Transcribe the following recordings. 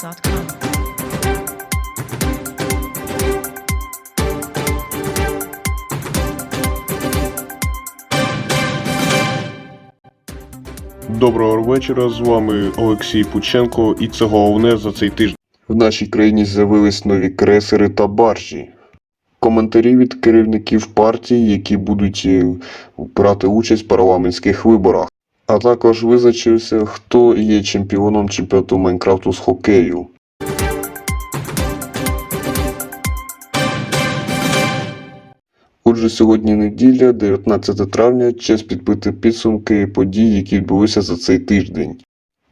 SoundCloud.com. Доброго вечора, з вами Олексій Пученко, і це головне за цей тиждень. В нашій країні з'явились нові кресери та баржі. Коментарі від керівників партій, які будуть е, брати участь в парламентських виборах. А також визначився, хто є чемпіоном чемпіонату Майнкрафту з хокею. Отже, сьогодні неділя, 19 травня, час підбити підсумки подій, які відбулися за цей тиждень.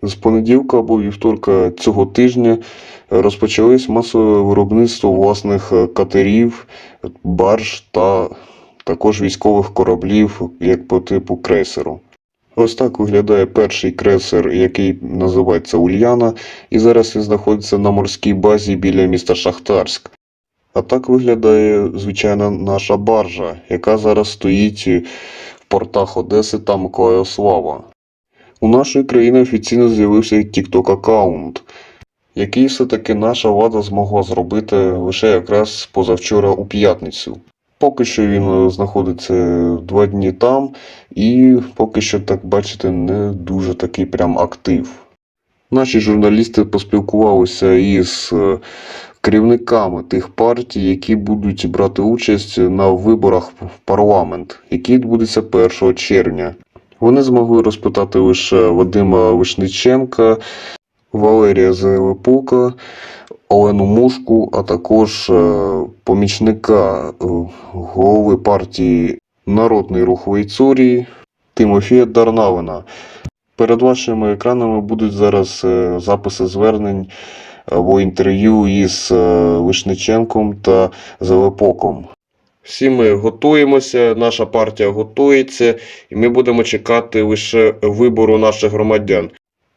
З понеділка або вівторка цього тижня розпочалось масове виробництво власних е, катерів, барж та також військових кораблів, як по типу крейсеру. Ось так виглядає перший крейсер, який називається Ульяна, і зараз він знаходиться на морській базі біля міста Шахтарськ. А так виглядає звичайна наша баржа, яка зараз стоїть в портах Одеси та Миколаївслава. У нашої країни офіційно з'явився TikTok аккаунт, який все-таки наша влада змогла зробити лише якраз позавчора у п'ятницю. Поки що він е, знаходиться два дні там, і поки що, так бачите, не дуже такий прям актив. Наші журналісти поспілкувалися із е, керівниками тих партій, які будуть брати участь на виборах в парламент, які відбудуться 1 червня. Вони змогли розпитати лише Вадима Вишниченка, Валерія Зелепука, Олену Мушку, а також е, помічника е, голови партії Народний рух Вейцурії Тимофія Дарнавина. Перед вашими екранами будуть зараз е, записи звернень або інтерв'ю із Вишниченком та Зелепоком. Всі ми готуємося, наша партія готується, і ми будемо чекати лише вибору наших громадян.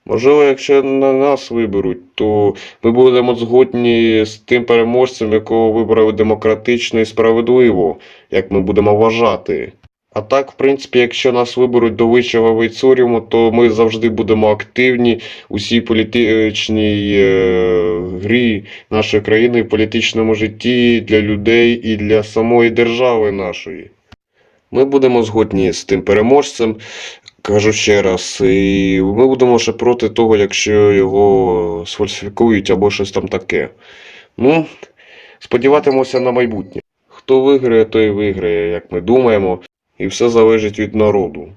Можливо, якщо на нас виберуть, то ми будемо згодні з тим переможцем, якого вибрали демократично і справедливо, як ми будемо вважати. А так, в принципі, якщо нас виберуть до вищого вейцуріуму, то ми завжди будемо активні у всій політичній е, грі нашої країни, в політичному житті для людей і для самої держави нашої. Ми будемо згодні з тим переможцем, кажу ще раз, і ми будемо ще проти того, якщо його сфальсифікують або щось там таке. Ну, сподіватимося на майбутнє. Хто виграє, той виграє, як ми думаємо, і все залежить від народу.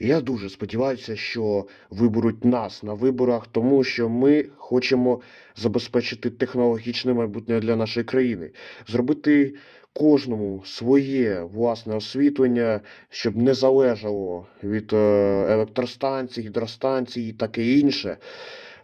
Я дуже сподіваюся, що виберуть нас на виборах, тому що ми хочемо забезпечити технологічне майбутнє для нашої країни, зробити кожному своє власне освітлення, щоб не залежало від е, електростанцій, гідростанцій і таке інше.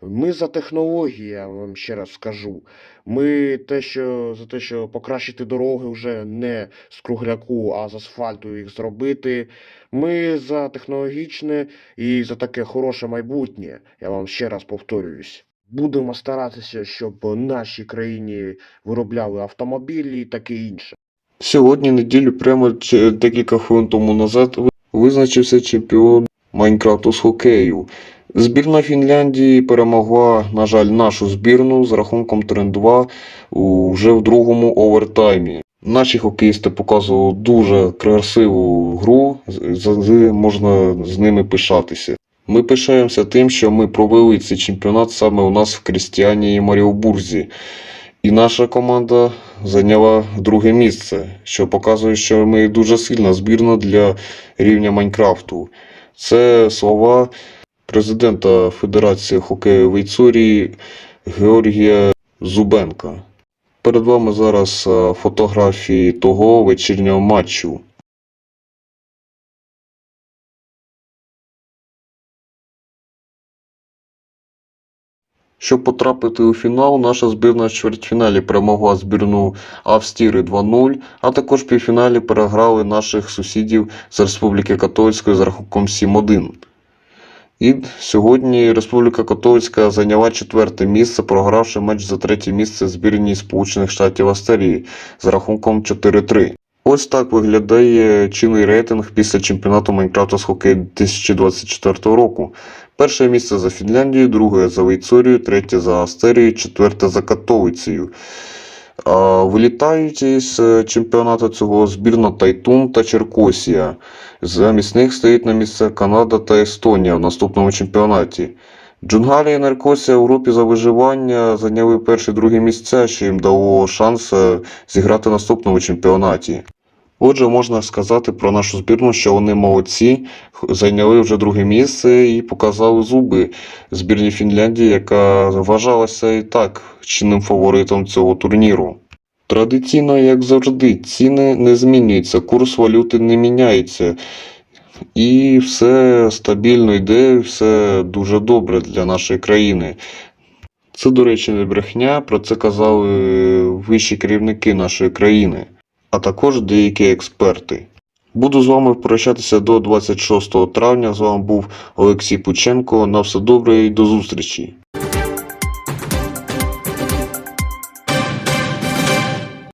Ми за технології, я вам ще раз скажу. Ми те, що за те, що покращити дороги вже не з кругляку, а з асфальту їх зробити. Ми за технологічне і за таке хороше майбутнє. Я вам ще раз повторююсь. Будемо старатися, щоб нашій країні виробляли автомобілі і таке інше. Сьогодні, неділю, прямо декілька хвилин тому назад, визначився чемпіон Майнкрафту з хокею. Збірна Фінляндії перемогла, на жаль, нашу збірну з рахунком 3-2 у- вже в другому овертаймі. Наші хокеїсти показували дуже красиву гру, з- можна з ними пишатися. Ми пишаємося тим, що ми провели цей чемпіонат саме у нас в Крістіані і Маріобурзі. І наша команда зайняла друге місце, що показує, що ми дуже сильна збірна для рівня Майнкрафту. Це слова президента Федерації хокею Вейцурії Георгія Зубенка. Перед вами зараз е, фотографії того вечірнього матчу. Щоб потрапити у фінал, наша збірна в чвертьфіналі перемогла збірну Австрії 2-0, а також в півфіналі переграли наших сусідів з Республіки Католицької з рахунком 7-1. І сьогодні Республіка Католицька зайняла четверте місце, програвши матч за третє місце збірній Сполучених Штатів Австрії з рахунком 4-3. Ось так виглядає чинний рейтинг після чемпіонату Майнкрафту з хокею 2024 року. Перше місце за Фінляндією, друге за Вейцорією, третє за Астерією, четверте за Катовицею. Вилітають із е, чемпіонату цього збірна Тайтун та Черкосія. Замість них стоїть на місце Канада та Естонія в наступному чемпіонаті. Джунгалія і Наркосія у групі за виживання зайняли перші другі місця, що їм дало шанс е, зіграти в наступному чемпіонаті. Отже, можна сказати про нашу збірну, що вони молодці, зайняли вже друге місце і показали зуби збірні Фінляндії, яка вважалася і так чинним фаворитом цього турніру. Традиційно, як завжди, ціни не змінюються, курс валюти не міняється. І все стабільно йде, все дуже добре для нашої країни. Це, до речі, не брехня, про це казали вищі керівники нашої країни, а також деякі експерти. Буду з вами прощатися до 26 травня. З вами був Олексій Пученко. На все добре і до зустрічі!